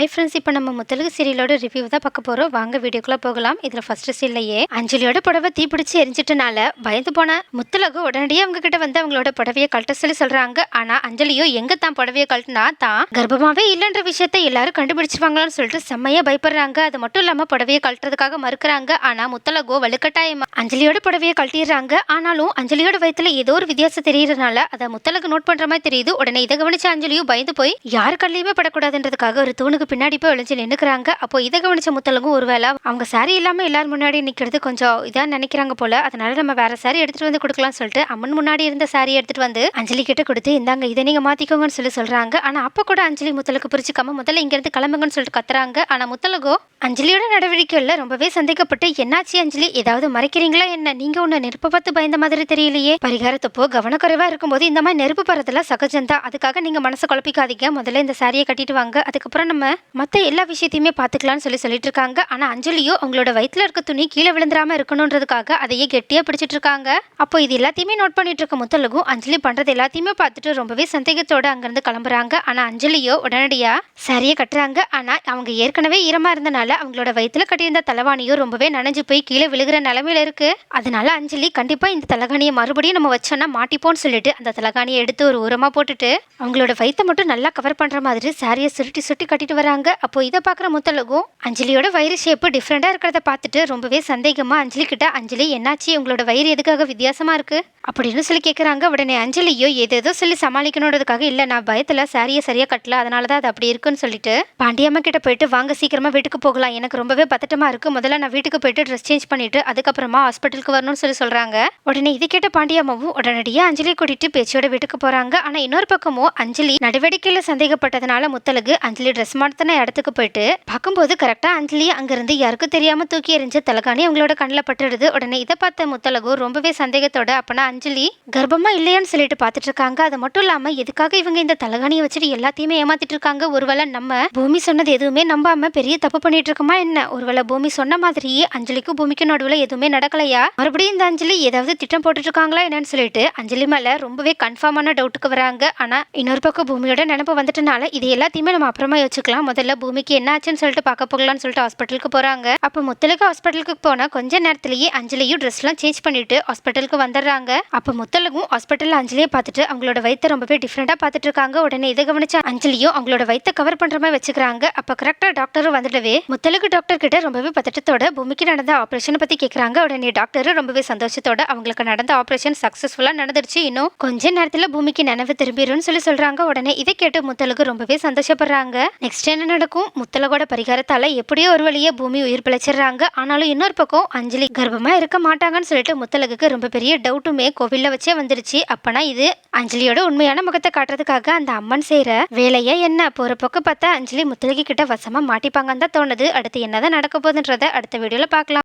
Hi friends இப்போ நம்ம Muthazhagu சீரியலோட review தான் பார்க்க போகிறோம் வாங்க வீடியோக்குள்ளே போகலாம். இதில் ஃபர்ஸ்ட் சீன்லையே அஞ்சலியோட புடவை தீப்பிடிச்சு எரிஞ்சிட்டனால பயந்து போன முத்தலகு உடனடியே அவங்க கிட்ட வந்து அவங்களோட புடவையை கழட்ட சொல்லி சொல்கிறாங்க ஆனால் அஞ்சலியோ எங்கே தான் புடவையை கழட்டினா தான் கர்ப்பமாகவே இல்லைன்ற விஷயத்த எல்லாரும் கண்டுபிடிச்சிருவாங்களான்னு சொல்லிட்டு செம்மையாக பயப்படுறாங்க. அது மட்டும் இல்லாமல் புடவையை கழட்டுறதுக்காக மறுக்கிறாங்க. ஆனால் முத்தலகோ வலுக்கட்டாயமா அஞ்சலியோட புடவையை கழட்டிடுறாங்க. ஆனாலும் அஞ்சலியோட வயத்தில் ஏதோ ஒரு வித்தியாசம் தெரியறதுனால அதை முத்தலகு நோட் பண்ணுற மாதிரி தெரியுது. உடனே இதை கவனிச்ச அஞ்சலியும் பயந்து போய் யார் கல்லையுமே படக்கூடாதுன்றதுக்காக ஒரு தூணுக்கு பின்னாடி போய் ஒளிஞ்சு நின்னுக்கிறாங்க. அப்போ இதை கவனிச்ச முத்தலங்கும் ஒருவேளை அவங்க சாரி இல்லாமல் எல்லாரும் முன்னாடி நிற்கிறது கொஞ்சம் இதாக நினைக்கிறாங்க போல. அதனால நம்ம வேற சாரி எடுத்துட்டு வந்து கொடுக்கலாம் சொல்லிட்டு அம்மன் முன்னாடி இருந்த சாரி எடுத்துட்டு வந்து அஞ்சலி கிட்ட கொடுத்து இந்தாங்க இதை நீங்க மாத்திக்கோங்கன்னு சொல்லி சொல்றாங்க. ஆனா அப்ப கூட அஞ்சலி முத்தலுக்கு பிரிச்சுக்காம முதல்ல இங்க இருந்து கிளம்புங்கன்னு சொல்லிட்டு கத்துறாங்க. ஆனா முத்தலகோ அஞ்சலியோட நடவடிக்கைகள்ல ரொம்பவே சந்தேகப்பட்டு என்னாச்சு அஞ்சலி? ஏதாவது மறைக்கிறீங்களா என்ன? நீங்க ஒண்ணு நெருப்பு பார்த்து பயந்த மாதிரி தெரியலையே. பரிகாரத்தப்போ கவனக்குறைவா இருக்கும்போது இந்த மாதிரி நெருப்பு பறதெல்லாம் சகஜம்தான். அதுக்காக நீங்க மனசை குழப்பிக்காதீங்க. முதல்ல இந்த சாரியை கட்டிட்டு வாங்க. அதுக்கப்புறம் நம்ம மற்ற எல்லா விஷயத்தையுமே பார்த்துக்கலான்னு சொல்லி சொல்லிட்டு இருக்காங்க ஆனால் அஞ்சலியோ அவங்களோட வயிற்றுல இருக்க துணி கீழே விழுந்துராமல் இருக்கணுன்றதுக்காக அதையே கெட்டியாக பிடிச்சிட்டு இருக்காங்க அப்போ இது எல்லாத்தையுமே நோட் பண்ணிட்டு இருக்க முத்தலகும் அஞ்சலி பண்ணுறது எல்லாத்தையுமே பார்த்துட்டு ரொம்பவே சந்தேகத்தோட அங்கேருந்து கிளம்புறாங்க. ஆனால் அஞ்சலியோ உடனடியாக சாரியை கட்டுறாங்க. ஆனால் அவங்க ஏற்கனவே ஈரமாக இருந்தனால அவங்களோட வயிற்றுல கட்டியிருந்த தலைவாணியோ ரொம்பவே நனைஞ்சு போய் கீழே விழுகிற நிலமையில இருக்கு. அதனால அஞ்சலி கண்டிப்பாக இந்த தலகாணியை மறுபடியும் நம்ம வச்சோன்னா மாட்டிப்போன்னு சொல்லிட்டு அந்த தலகாணியை எடுத்து ஒரு உரமாக போட்டுட்டு அவங்களோட வயிற்றை மட்டும் நல்லா கவர் பண்ணுற மாதிரி சாரியை சுருட்டி சுருட்டி கட்டிட்டு வராங்க. அப்போ இதை பார்க்குற முத்தலகும் அஞ்சலியோட வயிறு ஷேப்பு டிஃப்ரெண்டாக இருக்கிறத பார்த்துட்டு ரொம்பவே சந்தேகமாக அஞ்சலி கிட்ட அஞ்சலி என்னாச்சு? உங்களோட வயிறு எதுக்காக வித்தியாசமாக இருக்குது அப்படின்னு சொல்லி கேட்குறாங்க உடனே அஞ்சலியோ ஏதேதோ சொல்லி சமாளிக்கணுன்றதுக்காக இல்லை நான் பயத்தில் சாரியை சரியாக கட்டல அதனால தான் அது அப்படி இருக்குன்னு சொல்லிட்டு பாண்டியம்மா கிட்ட போயிட்டு வாங்க சீக்கிரமாக வீட்டுக்கு போகலாம். எனக்கு ரொம்பவே பதட்டமா இருக்குது முதல்ல நான் வீட்டுக்கு போயிட்டு ட்ரெஸ் சேஞ்ச் பண்ணிட்டு அதுக்கப்புறமா ஹாஸ்பிட்டலுக்கு வரணும்னு சொல்லி சொல்கிறாங்க உடனே இது கேட்ட பாண்டியம்மாவும் உடனடியாக அஞ்சலி கூட்டிட்டு பேச்சியோட வீட்டுக்கு போகிறாங்க ஆனால் இன்னொரு பக்கமும் அஞ்சலி நடவடிக்கையில் சந்தேகப்பட்டதுனால முத்தலகு அஞ்சலி ட்ரெஸ் மாற்றின இடத்துக்கு போயிட்டு பார்க்கும்போது கரெக்டாக அஞ்சலி அங்கேருந்து யாருக்கும் தெரியாமல் தூக்கி எறிஞ்ச தலகாணி அவங்களோட கண்ணில் பட்டுடுது. உடனே இதை பார்த்த முத்தலகு ரொம்பவே சந்தேகத்தோட அப்போனா அஞ்சலி கர்ப்பமாக இல்லையான்னு சொல்லிட்டு பார்த்துட்டு இருக்காங்க அது மட்டும் இல்லாமல் எதுக்காக இவங்க இந்த தலகாணியை வச்சுட்டு எல்லாத்தையுமே ஏமாத்திட்டு இருக்காங்க ஒருவேளை நம்ம பூமி சொன்னது எதுவுமே நம்பாம பெரிய தப்பு பண்ணிட்டு இருக்கோமா என்ன? ஒருவேளை பூமி சொன்ன மாதிரியே அஞ்சலிக்கும் பூமிக்கும் நடுவில் எதுவுமே நடக்கலையா? மறுபடியும் இந்த அஞ்சலி ஏதாவது திட்டம் போட்டுட்டு இருக்காங்களா என்னன்னு சொல்லிட்டு அஞ்சலி மேல ரொம்பவே கன்ஃபார்மான டவுட்டுக்கு வராங்க. ஆனா இன்னொரு பக்கம் பூமியோட நினைப்பு வந்துட்டனால இது எல்லாத்தையுமே நம்ம அப்புறமா யோசிக்கலாம் முதல்ல பூமிக்கு என்ன ஆச்சுன்னு சொல்லிட்டு பார்க்க போகலாம்னு சொல்லிட்டு ஹாஸ்பிட்டலுக்கு போறாங்க. அப்போ முத்தலுக்கு ஹாஸ்பிட்டலுக்கு போனால் கொஞ்ச நேரத்திலேயே அஞ்சலியும் ட்ரெஸ்லாம் சேஞ்ச் பண்ணிட்டு ஹாஸ்பிட்டலுக்கு வந்துடுறாங்க. அப்போ முத்தலகும் ஹாஸ்பிட்டலில் அஞ்சலியை பார்த்துட்டு அவங்களோட வயிற்றை ரொம்பவே டிஃப்ரெண்டாக பார்த்துட்டு இருக்காங்க உடனே இதை கவனிச்ச அஞ்சலியும் அவங்களோட வயித்தை கவர் பண்ற மாதிரி வச்சுக்கிறாங்க. அப்போ கரெக்டாக டாக்டரும் வந்துடவே முத்தலகு டாக்டர் கிட்ட ரொம்பவே பதட்டத்தோட பூமிக்கு நடந்த ஆப்ரேஷனை பற்றி கேட்குறாங்க உடனே டாக்டர் ரொம்பவே சந்தோஷத்தோட அவங்களுக்கு நடந்த ஆப்ரேஷன் சக்ஸஸ்ஃபுல்லாக நடந்துருச்சு. இன்னும் கொஞ்ச நேரத்தில் பூமிக்கு நினைவு திரும்பிடும்னு சொல்லி சொல்றாங்க. உடனே இதை கேட்டு முத்தலகு ரொம்பவே சந்தோஷப்படுறாங்க. நெக்ஸ்ட் என்ன நடக்கும்? முத்தலகோட பரிகாரத்தால் எப்படியோ ஒரு வழியே பூமி உயிர் பிழைச்சிடுறாங்க. ஆனாலும் இன்னொரு பக்கம் அஞ்சலி கர்ப்பமாக இருக்க மாட்டாங்கன்னு சொல்லிட்டு முத்தலகுக்கு ரொம்ப பெரிய டவுட்டுமே கோவிலில் வச்சே வந்துருச்சு. அப்பனா இது அஞ்சலியோட உண்மையான முகத்தை காட்டுறதுக்காக அந்த அம்மன் செய்யற வேலையை என்ன? போகிற பக்கம் பார்த்தா அஞ்சலி முத்தலகி கிட்ட வசமா மாட்டிப்பாங்கன்னு தான் தோணுது. அடுத்து என்னதான் நடக்க போகுதுன்றதை அடுத்த வீடியோல பார்க்கலாம்.